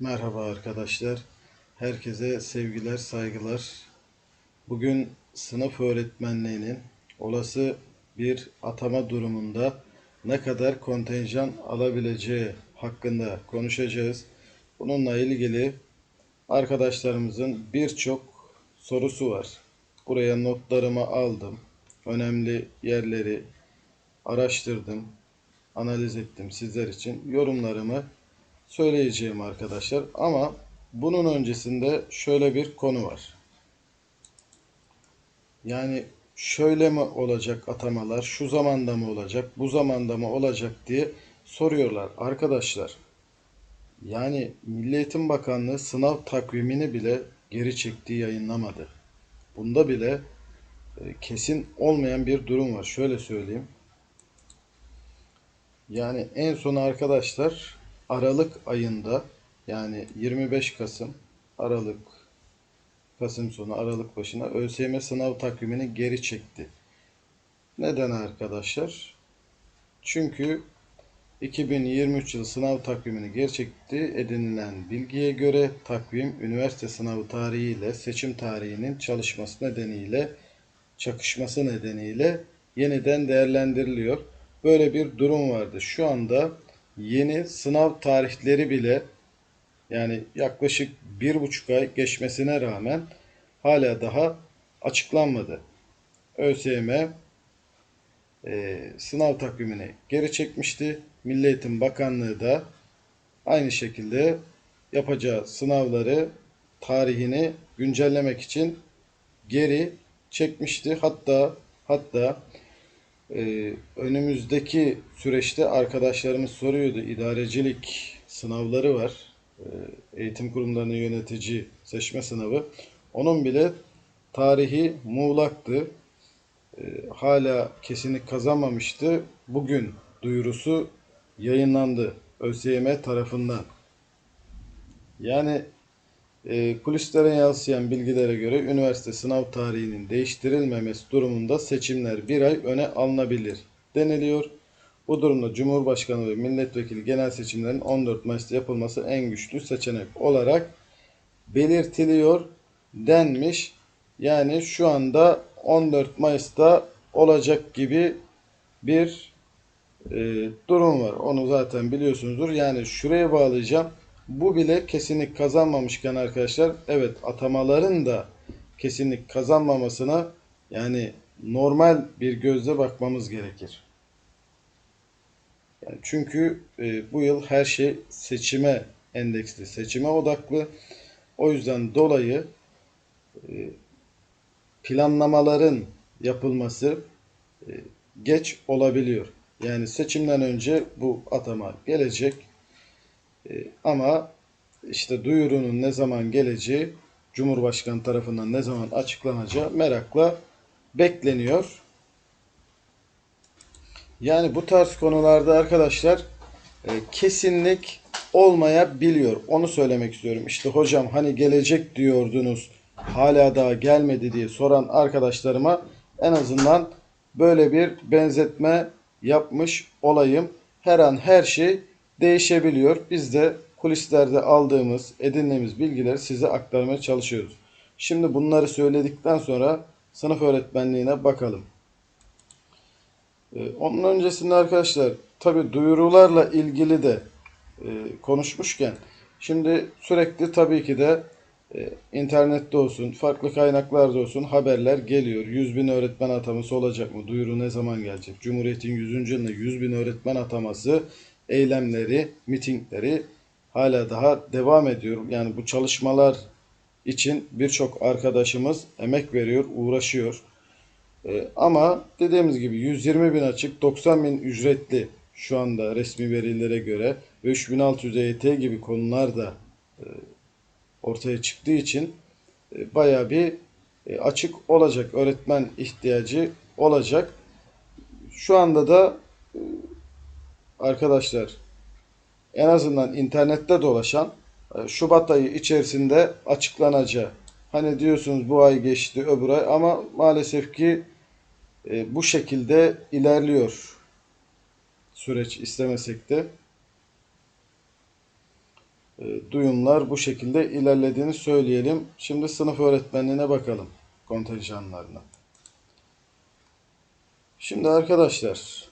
Merhaba arkadaşlar. Herkese sevgiler, saygılar. Bugün sınıf öğretmenliğinin olası bir atama durumunda ne kadar kontenjan alabileceği hakkında konuşacağız. Bununla ilgili arkadaşlarımızın birçok sorusu var. Buraya notlarımı aldım. Önemli yerleri araştırdım, analiz ettim sizler için. Yorumlarımı söyleyeceğim arkadaşlar. Ama bunun öncesinde şöyle bir konu var. Yani şöyle mi olacak atamalar, şu zamanda mı olacak, bu zamanda mı olacak diye soruyorlar arkadaşlar. Yani Milli Eğitim Bakanlığı sınav takvimini bile geri çektiği yayınlamadı. Bunda bile e, kesin olmayan bir durum var. Şöyle söyleyeyim. Yani en son arkadaşlar Aralık ayında yani 25 Kasım, Aralık, Kasım sonu, Aralık başına ÖSYM sınav takvimini geri çekti. Neden arkadaşlar? Çünkü 2023 yılı sınav takvimini geri çekti. Edinilen bilgiye göre takvim üniversite sınavı tarihi ile seçim tarihinin çalışması nedeniyle çakışması nedeniyle yeniden değerlendiriliyor. Böyle bir durum vardı. Şu anda yeni sınav tarihleri bile yani yaklaşık bir buçuk ay geçmesine rağmen hala daha açıklanmadı. ÖSYM e, sınav takvimini geri çekmişti. Milli Eğitim Bakanlığı da aynı şekilde yapacağı sınavları tarihini güncellemek için geri çekmişti. Hatta hatta e, önümüzdeki süreçte arkadaşlarımız soruyordu. İdarecilik sınavları var. E, eğitim kurumlarının yönetici seçme sınavı. Onun bile tarihi muğlaktı. E, hala kesinlik kazanmamıştı. Bugün duyurusu yayınlandı ÖSYM tarafından. Yani e, kulislere yansıyan bilgilere göre üniversite sınav tarihinin değiştirilmemesi durumunda seçimler bir ay öne alınabilir deniliyor. Bu durumda Cumhurbaşkanı ve milletvekili genel seçimlerin 14 Mayıs'ta yapılması en güçlü seçenek olarak belirtiliyor denmiş. Yani şu anda 14 Mayıs'ta olacak gibi bir e, durum var. Onu zaten biliyorsunuzdur. Yani şuraya bağlayacağım. Bu bile kesinlik kazanmamışken arkadaşlar evet atamaların da kesinlik kazanmamasına yani normal bir gözle bakmamız gerekir. Yani çünkü e, bu yıl her şey seçime endeksli, seçime odaklı. O yüzden dolayı e, planlamaların yapılması e, geç olabiliyor. Yani seçimden önce bu atama gelecek. E, ama işte duyurunun ne zaman geleceği Cumhurbaşkanı tarafından ne zaman açıklanacağı merakla bekleniyor. Yani bu tarz konularda arkadaşlar e, kesinlik olmayabiliyor. Onu söylemek istiyorum. İşte hocam hani gelecek diyordunuz hala daha gelmedi diye soran arkadaşlarıma en azından böyle bir benzetme yapmış olayım. Her an her şey değişebiliyor. Biz de kulislerde aldığımız, edindiğimiz bilgileri size aktarmaya çalışıyoruz. Şimdi bunları söyledikten sonra sınıf öğretmenliğine bakalım. Ee, onun öncesinde arkadaşlar tabi duyurularla ilgili de e, konuşmuşken şimdi sürekli tabii ki de e, internette olsun, farklı kaynaklarda olsun haberler geliyor. 100 bin öğretmen ataması olacak mı? Duyuru ne zaman gelecek? Cumhuriyet'in 100. yılında 100 bin öğretmen ataması eylemleri, mitingleri hala daha devam ediyor. Yani bu çalışmalar için birçok arkadaşımız emek veriyor, uğraşıyor. Ee, ama dediğimiz gibi 120 bin açık, 90 bin ücretli şu anda resmi verilere göre ve 3600 EYT gibi konular da e, ortaya çıktığı için e, bayağı bir e, açık olacak. Öğretmen ihtiyacı olacak. Şu anda da e, arkadaşlar en azından internette dolaşan e, Şubat ayı içerisinde açıklanacağı. Hani diyorsunuz bu ay geçti öbür ay ama maalesef ki e, bu şekilde ilerliyor süreç istemesek de. e, duyumlar bu şekilde ilerlediğini söyleyelim. Şimdi sınıf öğretmenliğine bakalım kontenjanlarına. Şimdi arkadaşlar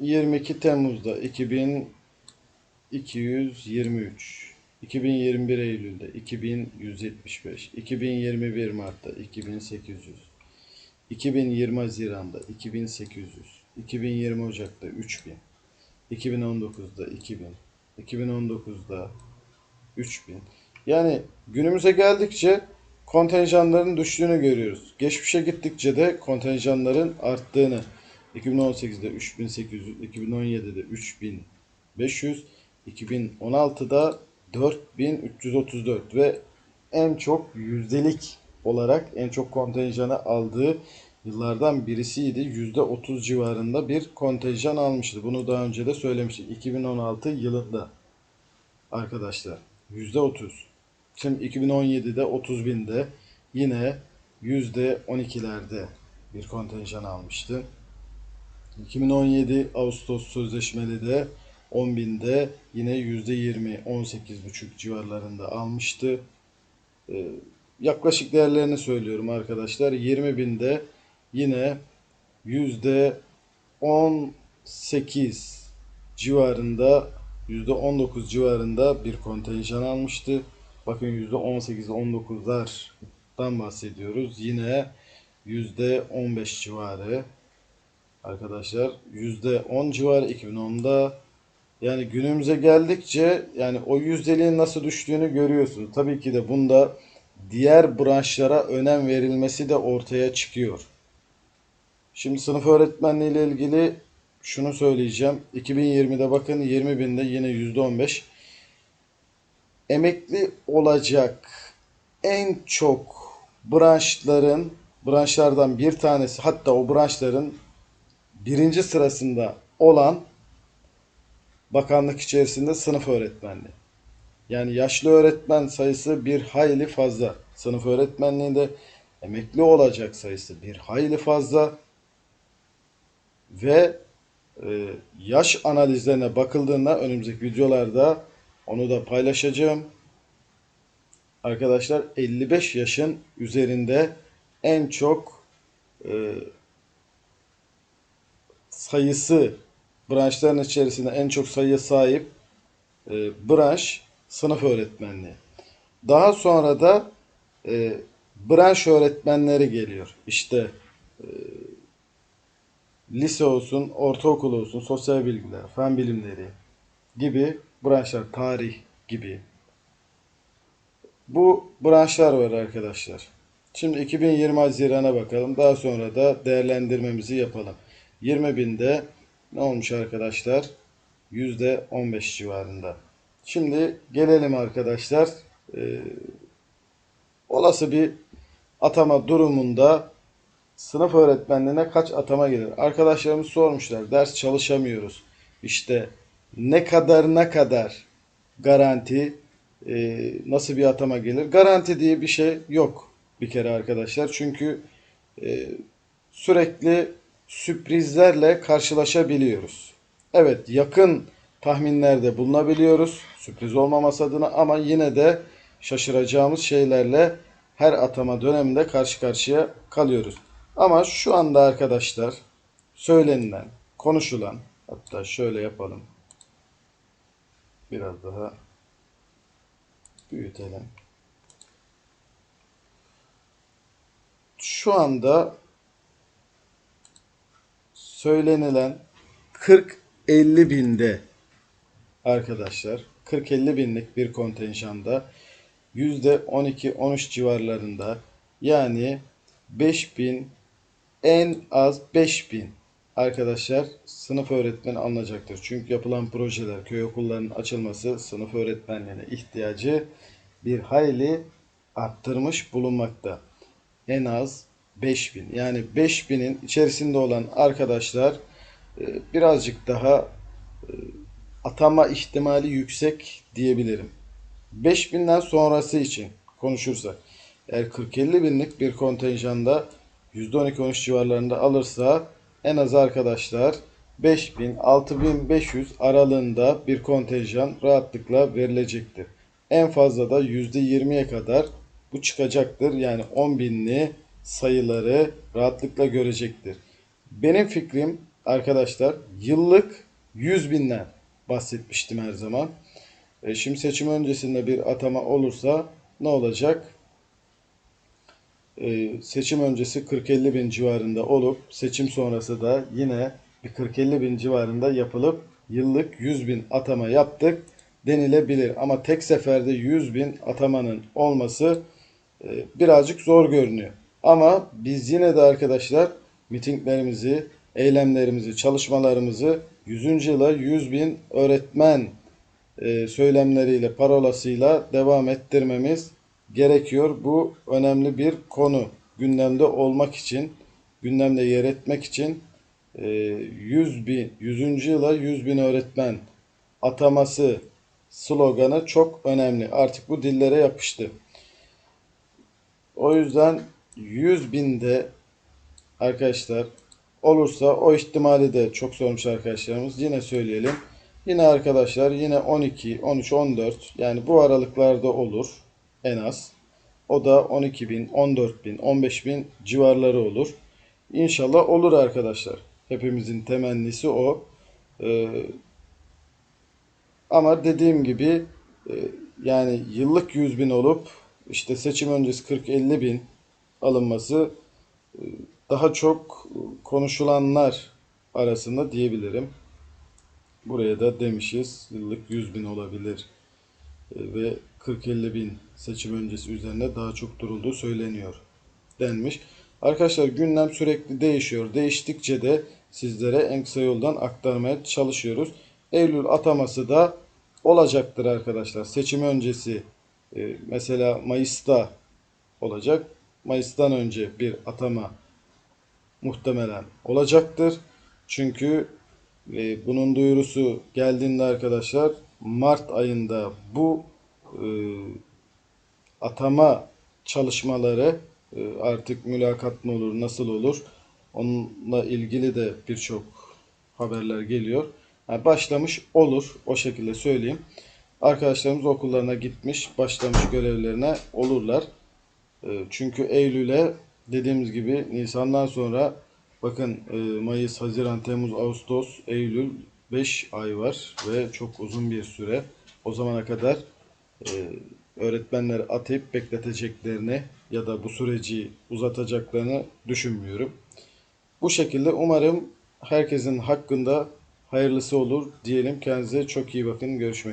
2022 Temmuz'da 2223 2021 Eylül'de 2175 2021 Mart'ta 2800 2020 Haziran'da 2800 2020 Ocak'ta 3000 2019'da 2000 2019'da 3000 yani günümüze geldikçe kontenjanların düştüğünü görüyoruz. Geçmişe gittikçe de kontenjanların arttığını 2018'de 3800, 2017'de 3500, 2016'da 4334 ve en çok yüzdelik olarak en çok kontenjanı aldığı yıllardan birisiydi. %30 civarında bir kontenjan almıştı. Bunu daha önce de söylemiştik. 2016 yılında arkadaşlar %30. Şimdi 2017'de 30 binde yine %12'lerde bir kontenjan almıştı. 2017 Ağustos sözleşmeli de 10 binde yine %20 18,5 civarlarında almıştı. Ee, yaklaşık değerlerini söylüyorum arkadaşlar. 20 binde yine yüzde 18 civarında yüzde 19 civarında bir kontenjan almıştı. Bakın yüzde 18 19'lardan bahsediyoruz. Yine yüzde 15 civarı arkadaşlar yüzde 10 civarı 2010'da yani günümüze geldikçe yani o yüzdeliğin nasıl düştüğünü görüyorsunuz. Tabii ki de bunda diğer branşlara önem verilmesi de ortaya çıkıyor. Şimdi sınıf öğretmenliği ile ilgili şunu söyleyeceğim. 2020'de bakın 20 binde yine %15. Emekli olacak en çok branşların branşlardan bir tanesi hatta o branşların birinci sırasında olan bakanlık içerisinde sınıf öğretmenliği. Yani yaşlı öğretmen sayısı bir hayli fazla. Sınıf öğretmenliğinde emekli olacak sayısı bir hayli fazla. Ve e, yaş analizlerine bakıldığında önümüzdeki videolarda onu da paylaşacağım. Arkadaşlar 55 yaşın üzerinde en çok e, sayısı branşların içerisinde en çok sayıya sahip e, branş sınıf öğretmenliği. Daha sonra da e, branş öğretmenleri geliyor. İşte e, lise olsun, ortaokul olsun, sosyal bilgiler, fen bilimleri gibi branşlar, tarih gibi. Bu branşlar var arkadaşlar. Şimdi 2020 Haziran'a bakalım. Daha sonra da değerlendirmemizi yapalım. 20 binde ne olmuş arkadaşlar? %15 civarında. Şimdi gelelim arkadaşlar. Ee, olası bir atama durumunda sınıf öğretmenliğine kaç atama gelir? Arkadaşlarımız sormuşlar. Ders çalışamıyoruz. İşte ne kadar ne kadar garanti e, nasıl bir atama gelir? Garanti diye bir şey yok bir kere arkadaşlar. Çünkü e, sürekli sürprizlerle karşılaşabiliyoruz. Evet yakın tahminlerde bulunabiliyoruz. Sürpriz olmaması adına ama yine de şaşıracağımız şeylerle her atama döneminde karşı karşıya kalıyoruz. Ama şu anda arkadaşlar söylenilen, konuşulan hatta şöyle yapalım. Biraz daha büyütelim. Şu anda söylenilen 40-50 binde arkadaşlar 40-50 binlik bir kontenjanda %12-13 civarlarında yani 5000 en az 5000 arkadaşlar sınıf öğretmeni alınacaktır. Çünkü yapılan projeler, köy okullarının açılması sınıf öğretmenliğine ihtiyacı bir hayli arttırmış bulunmakta. En az 5000 yani 5000'in içerisinde olan arkadaşlar e, birazcık daha e, atama ihtimali yüksek diyebilirim. 5000'den sonrası için konuşursak eğer 40-50 binlik bir kontenjanda %12-13 civarlarında alırsa en az arkadaşlar 5000-6500 aralığında bir kontenjan rahatlıkla verilecektir. En fazla da %20'ye kadar bu çıkacaktır. Yani 10 binli sayıları rahatlıkla görecektir. Benim fikrim arkadaşlar yıllık 100 binden bahsetmiştim her zaman. E, şimdi seçim öncesinde bir atama olursa ne olacak? E, seçim öncesi 40-50 bin civarında olup seçim sonrası da yine bir 40-50 bin civarında yapılıp yıllık 100 bin atama yaptık denilebilir. Ama tek seferde 100 bin atamanın olması e, birazcık zor görünüyor. Ama biz yine de arkadaşlar mitinglerimizi, eylemlerimizi, çalışmalarımızı 100. yıla 100 bin öğretmen e, söylemleriyle, parolasıyla devam ettirmemiz gerekiyor. Bu önemli bir konu. Gündemde olmak için, gündemde yer etmek için e, 100 bin, 100. yıla 100 bin öğretmen ataması sloganı çok önemli. Artık bu dillere yapıştı. O yüzden 100 binde arkadaşlar olursa o ihtimali de çok sormuş arkadaşlarımız. Yine söyleyelim. Yine arkadaşlar yine 12, 13, 14 yani bu aralıklarda olur en az. O da 12 bin, 14 bin, 15 bin civarları olur. İnşallah olur arkadaşlar. Hepimizin temennisi o. Ee, ama dediğim gibi e, yani yıllık 100 bin olup işte seçim öncesi 40-50 bin alınması e, daha çok konuşulanlar arasında diyebilirim. Buraya da demişiz yıllık 100 bin olabilir E, ve 40-50 bin seçim öncesi üzerine daha çok durulduğu söyleniyor denmiş. Arkadaşlar gündem sürekli değişiyor. Değiştikçe de sizlere en kısa yoldan aktarmaya çalışıyoruz. Eylül ataması da olacaktır arkadaşlar. Seçim öncesi e, mesela Mayıs'ta olacak. Mayıs'tan önce bir atama muhtemelen olacaktır. Çünkü e, bunun duyurusu geldiğinde arkadaşlar Mart ayında bu e, atama çalışmaları e, artık mülakat mı olur, nasıl olur? Onunla ilgili de birçok haberler geliyor. Yani başlamış olur, o şekilde söyleyeyim. Arkadaşlarımız okullarına gitmiş, başlamış görevlerine olurlar. E, Çünkü Eylül'e dediğimiz gibi Nisan'dan sonra bakın e, Mayıs, Haziran, Temmuz, Ağustos, Eylül 5 ay var ve çok uzun bir süre. O zamana kadar e, öğretmenleri atayıp bekleteceklerini ya da bu süreci uzatacaklarını düşünmüyorum. Bu şekilde umarım herkesin hakkında hayırlısı olur diyelim. Kendinize çok iyi bakın. Görüşmek